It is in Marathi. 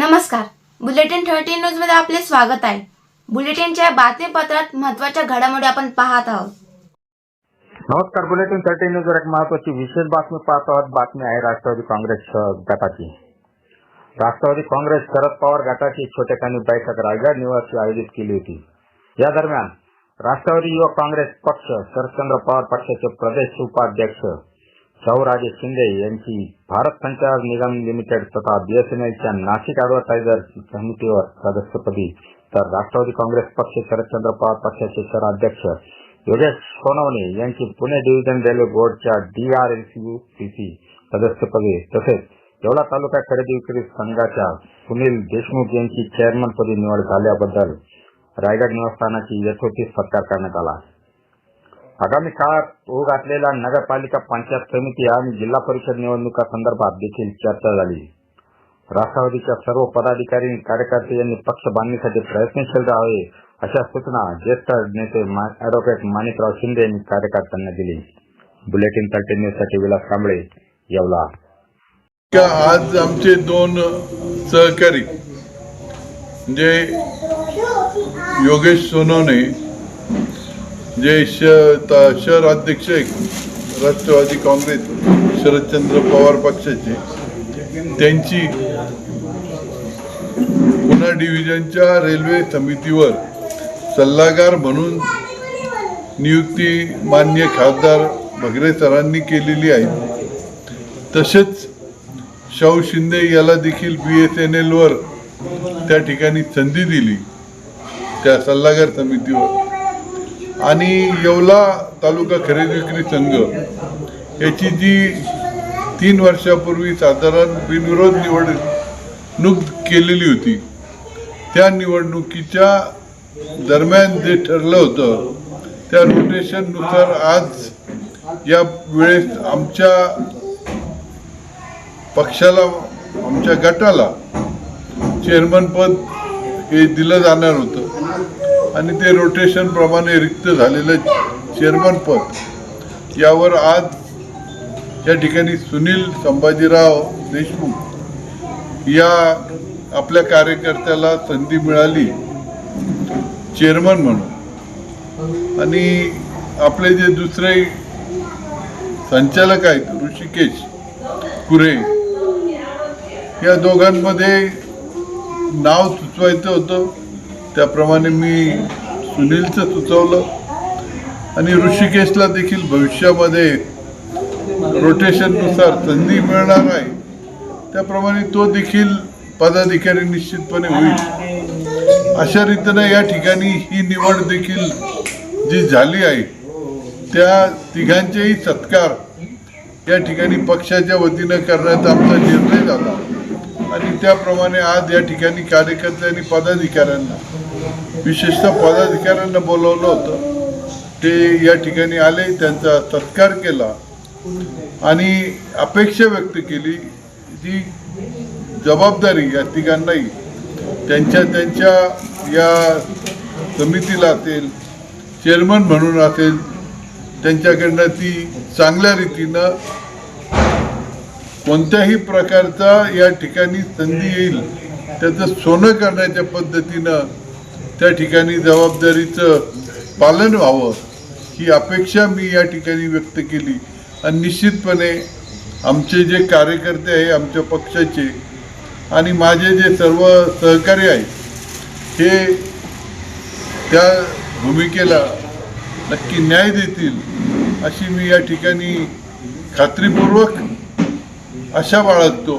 नमस्कार. बुलेटिन थर्टी न्यूजमध्ये आपले स्वागत आहे. बुलेटिनच्या बातमीपत्रात महत्त्वाच्या घडामोडी आपण पाहत आहोत. नमस्कार बुलेटिन थर्टी न्यूजवर एक महत्वाची विशेष बातमी पाहत आहोत. बातमी आहे राष्ट्रवादी काँग्रेस गटाची. राष्ट्रवादी काँग्रेस शरद पवार गटाची छोटेखानी बैठक रायगड निवासी आयोजित केली होती. या दरम्यान राष्ट्रवादी युवक काँग्रेस पक्ष शरदचंद्र पवार पक्षाचे प्रदेश उपाध्यक्ष शाहूराजे शिंदे यांची भारत संचार निगम लिमिटेड तथा बीएसएनएलच्या नाशिक ऍडव्हर्टायझर समितीवर सदस्यपदी तर राष्ट्रवादी काँग्रेस पक्ष शरदचंद्र पवार पक्षाचे शहराध्यक्ष योगेश सोनवणे यांची पुणे डिव्हिजन रेल्वे बोर्डच्या डीआरएलसीसी सदस्यपदी तसेच येवला तालुका खरेदी विक्री संघाच्या सुनील देशमुख यांची चेअरमनपदी निवड झाल्याबद्दल रायगड निवासस्थानाची यथोचित सत्कार करण्यात आला आगामी काळात होऊ घातलेल्या नगरपालिका पंचायत समिती आणि जिल्हा परिषद निवडणुका संदर्भात देखील चर्चा झाली. राष्ट्रवादीच्या सर्व पदाधिकारी आणि कार्यकर्ते यांनी पक्ष बांधणीसाठी प्रयत्नशील राहावे अशा सूचना ज्येष्ठ नेते मा- अॅडव्होकेट माणिकराव शिंदे यांनी कार्यकर्त्यांना दिली. बुलेटिन थर्टी न्यूजसाठी विलास कांबळे येवला. आज आमचे दोन सहकारी म्हणजे योगेश सोनवणे जे श शहर अध्यक्ष राष्ट्रवादी काँग्रेस शरदचंद्र पवार पक्षाचे. त्यांची पुन्हा डिव्हिजनच्या रेल्वे समितीवर सल्लागार म्हणून नियुक्ती मान्य खासदार भगरे सरांनी केलेली आहे. तसेच शाहू शिंदे याला देखील बी एस एन एलवर त्या ठिकाणी संधी दिली. त्या सल्लागार समितीवर. आणि येवला तालुका खरेदी विक्री संघ याची जी तीन वर्षापूर्वी साधारण बिनविरोध निवडणूक केलेली होती त्या निवडणुकीच्या दरम्यान जे ठरलं होतं त्या रोटेशननुसार आज या वेळेस आमच्या पक्षाला आमच्या गटाला चेअरमनपद हे दिलं जाणार होतं. आणि ते रोटेशन प्रमाणे रिक्त झालेलं चेअरमन पद. यावर आज या ठिकाणी सुनील संभाजीराव देशमुख या आपल्या कार्यकर्त्याला संधी मिळाली चेअरमन म्हणून. आणि आपले जे दुसरे संचालक आहेत ऋषिकेश कुरे या दोघांमध्ये नाव सुचवायचं होतं. त्याप्रमाणे मी सुनीलचं सुचवलं. आणि ऋषिकेशला देखील भविष्यामध्ये रोटेशननुसार संधी मिळणार आहे. त्याप्रमाणे तो देखील पदाधिकारी निश्चितपणे होईल. अशा रीतीनं या ठिकाणी ही निवड देखील जी झाली आहे त्या तिघांचेही सत्कार या ठिकाणी पक्षाच्या वतीनं करण्याचा आमचा निर्णय झाला. आणि त्याप्रमाणे आज या ठिकाणी कार्यकर्ते आणि पदाधिकाऱ्यांना विशेषतः पदाधिकाऱ्यांना बोलवलं होतं. ते या ठिकाणी आले त्यांचा सत्कार केला आणि अपेक्षा व्यक्त केली. जी जबाबदारी या तिघांनाही त्यांच्या त्यांच्या या समितीला असेल चेअरमन म्हणून असेल त्यांच्याकडनं ती चांगल्या रीतीनं कोणत्याही प्रकारचा या ठिकाणी संधी येईल त्याचं सोनं करण्याच्या पद्धतीनं त्या ठिकाणी जबाबदारीचं पालन व्हावं ही अपेक्षा मी या ठिकाणी व्यक्त केली. आणि निश्चितपणे आमचे जे कार्यकर्ते आहे आमच्या पक्षाचे आणि माझे जे सर्व सहकारी आहेत हे त्या भूमिकेला नक्की न्याय देतील अशी मी या ठिकाणी खात्रीपूर्वक आशा बाळगतो.